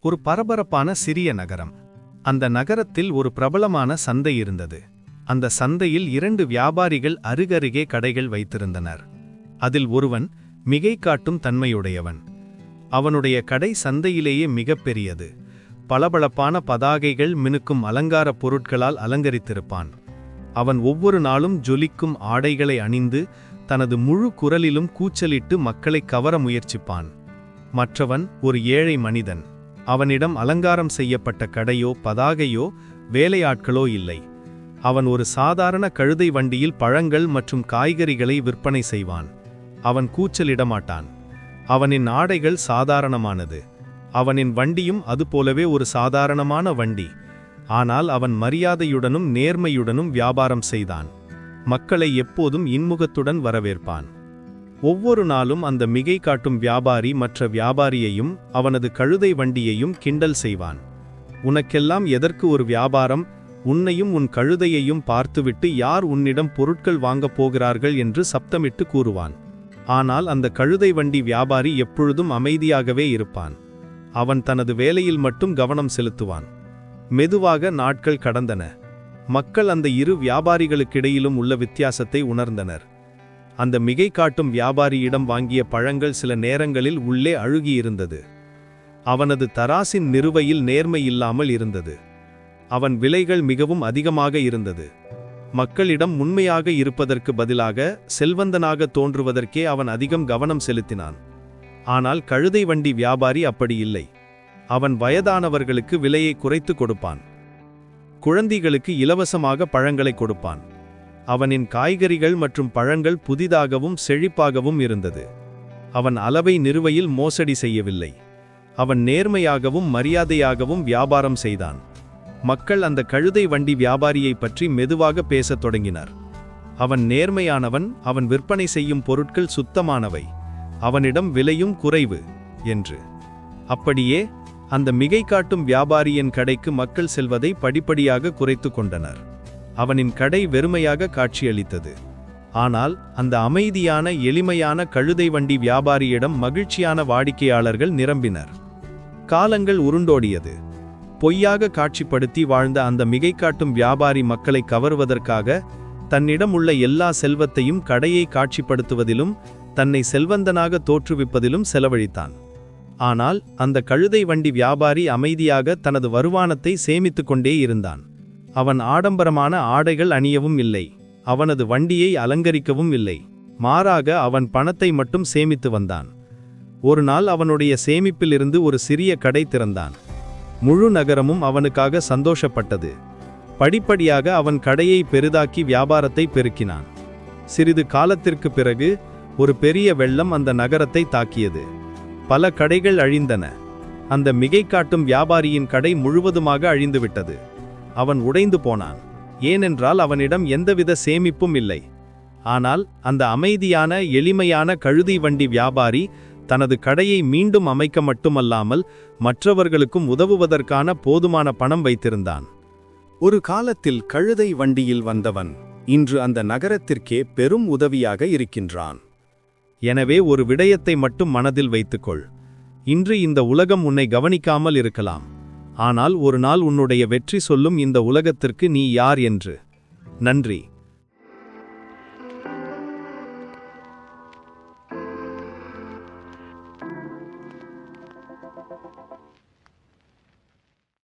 ஒரு பரபரப்பான சிறிய நகரம். அந்த நகரத்தில் ஒரு பிரபலமான சந்தை இருந்தது. அந்த சந்தையில் இரண்டு வியாபாரிகள் அருகருகே கடைகள் வைத்திருந்தனர். அதில் ஒருவன் மிகை காட்டும் தன்மையுடையவன். அவனுடைய கடை சந்தையிலேயே மிகப்பெரியது பளபளப்பான பதாகைகள் மினுக்கும் அலங்காரப் பொருட்களால் அலங்கரித்திருப்பான். அவன் ஒவ்வொரு நாளும் ஜொலிக்கும் ஆடைகளை அணிந்து தனது முழு குரலிலும் கூச்சலிட்டு மக்களை கவர முயற்சிப்பான். மற்றவன் ஒரு ஏழை மனிதன். அவனிடம் அலங்காரம் செய்யப்பட்ட கடையோ பதாகையோ வேலையாட்களோ இல்லை. அவன் ஒரு சாதாரண கழுதை வண்டியில் பழங்கள் மற்றும் காய்கறிகளை விற்பனை செய்வான். அவன் கூச்சலிடமாட்டான். அவனின் ஆடைகள் சாதாரணமானது. அவனின் வண்டியும் அதுபோலவே ஒரு சாதாரணமான வண்டி. ஆனால் அவன் மரியாதையுடனும் நேர்மையுடனும் வியாபாரம் செய்தான். மக்களை எப்போதும் இன்முகத்துடன் வரவேற்பான். ஒவ்வொரு நாளும் அந்த மிகை காட்டும் வியாபாரி மற்ற வியாபாரியையும் அவனது கழுதை வண்டியையும் கிண்டல் செய்வான். உனக்கெல்லாம் எதற்கு ஒரு வியாபாரம்? உன்னையும் உன் கழுதையையும் பார்த்துவிட்டு யார் உன்னிடம் பொருட்கள் வாங்கப் போகிறார்கள்? என்று சப்தமிட்டு கூறுவான். ஆனால் அந்த கழுதை வண்டி வியாபாரி எப்பொழுதும் அமைதியாகவே இருப்பான். அவன் தனது வேலையில் மட்டும் கவனம் செலுத்துவான். மெதுவாக நாட்கள் கடந்தன. மக்கள் அந்த இரு வியாபாரிகளுக்கிடையிலும் உள்ள வித்தியாசத்தை உணர்ந்தனர். அந்த மிகை காட்டும் வியாபாரியிடம் வாங்கிய பழங்கள் சில நேரங்களில் உள்ளே அழுகியிருந்தது. அவனது தராசின் நிறுவையில் நேர்மை இல்லாமல் இருந்தது. அவன் விலைகள் மிகவும் அதிகமாக இருந்தது. மக்களிடம் உண்மையாக இருப்பதற்கு பதிலாக செல்வந்தனாக தோன்றுவதற்கே அவன் அதிகம் கவனம் செலுத்தினான். ஆனால் கழுதை வண்டி வியாபாரி அப்படி இல்லை. அவன் வயதானவர்களுக்கு விலையை குறைத்து கொடுப்பான். குழந்தைகளுக்கு இலவசமாக பழங்களை கொடுப்பான். அவனின் காய்கறிகள் மற்றும் பழங்கள் புதிதாகவும் செழிப்பாகவும் இருந்தது. அவன் அளவை நிறுவையில் மோசடி செய்யவில்லை. அவன் நேர்மையாகவும் மரியாதையாகவும் வியாபாரம் செய்தான். மக்கள் அந்த கழுதை வண்டி வியாபாரியை பற்றி மெதுவாக பேசத் தொடங்கினர். அவன் நேர்மையானவன் அவன் விற்பனை செய்யும் பொருட்கள் சுத்தமானவை. அவனிடம் விலையும் குறைவு என்று. அப்படியே அந்த மிகை காட்டும் வியாபாரியின் கடைக்கு மக்கள் செல்வதை படிப்படியாக குறைத்து கொண்டனர். அவனின் கடை வெறுமையாக காட்சியளித்தது. ஆனால் அந்த அமைதியான எளிமையான கழுதை வண்டி வியாபாரியிடம் மகிழ்ச்சியான வாடிக்கையாளர்கள் நிரம்பினர். காலங்கள் உருண்டோடியது. பொய்யாக காட்சிப்படுத்தி வாழ்ந்த அந்த மிகை காட்டும் வியாபாரி மக்களை கவருவதற்காக தன்னிடம் உள்ள எல்லா செல்வத்தையும் கடையை காட்சிப்படுத்துவதிலும் தன்னை செல்வந்தனாக தோற்றுவிப்பதிலும் செலவழித்தான். ஆனால் அந்த கழுதை வண்டி வியாபாரி அமைதியாக தனது வருமானத்தை சேமித்துக் கொண்டே இருந்தான். அவன் ஆடம்பரமான ஆடைகள் அணியவும் இல்லை. அவனது வண்டியை அலங்கரிக்கவும் இல்லை. மாறாக அவன் பணத்தை மட்டும் சேமித்து வந்தான். ஒரு நாள் அவனுடைய சேமிப்பிலிருந்து ஒரு சிறிய கடை திறந்தான். முழு நகரமும் அவனுக்காக சந்தோஷப்பட்டது. படிப்படியாக அவன் கடையை பெரிதாக்கி வியாபாரத்தை பெருக்கினான். சிறிது காலத்திற்கு பிறகு ஒரு பெரிய வெள்ளம் அந்த நகரத்தை தாக்கியது. பல கடைகள் அழிந்தன. அந்த மிகை காட்டும் வியாபாரியின் கடை முழுவதுமாக அழிந்துவிட்டது. அவன் உடைந்து போனான். ஏனென்றால் அவனிடம் எந்தவித சேமிப்பும் இல்லை. ஆனால் அந்த அமைதியான எளிமையான கழுதி வண்டி வியாபாரி தனது கடையை மீண்டும் அமைக்க மட்டுமல்லாமல் மற்றவர்களுக்கும் உதவுவதற்கான போதுமான பணம் வைத்திருந்தான். ஒரு காலத்தில் கழுதை வண்டியில் வந்தவன் இன்று அந்த நகரத்திற்கே பெரும் உதவியாக இருக்கின்றான். எனவே ஒரு விடயத்தை மட்டும் மனதில் வைத்துக்கொள். இன்று இந்த உலகம் உன்னை கவனிக்காமல் இருக்கலாம். ஆனால் ஒரு நாள் உன்னுடைய வெற்றி சொல்லும் இந்த உலகத்திற்கு நீ யார் என்று. நன்றி.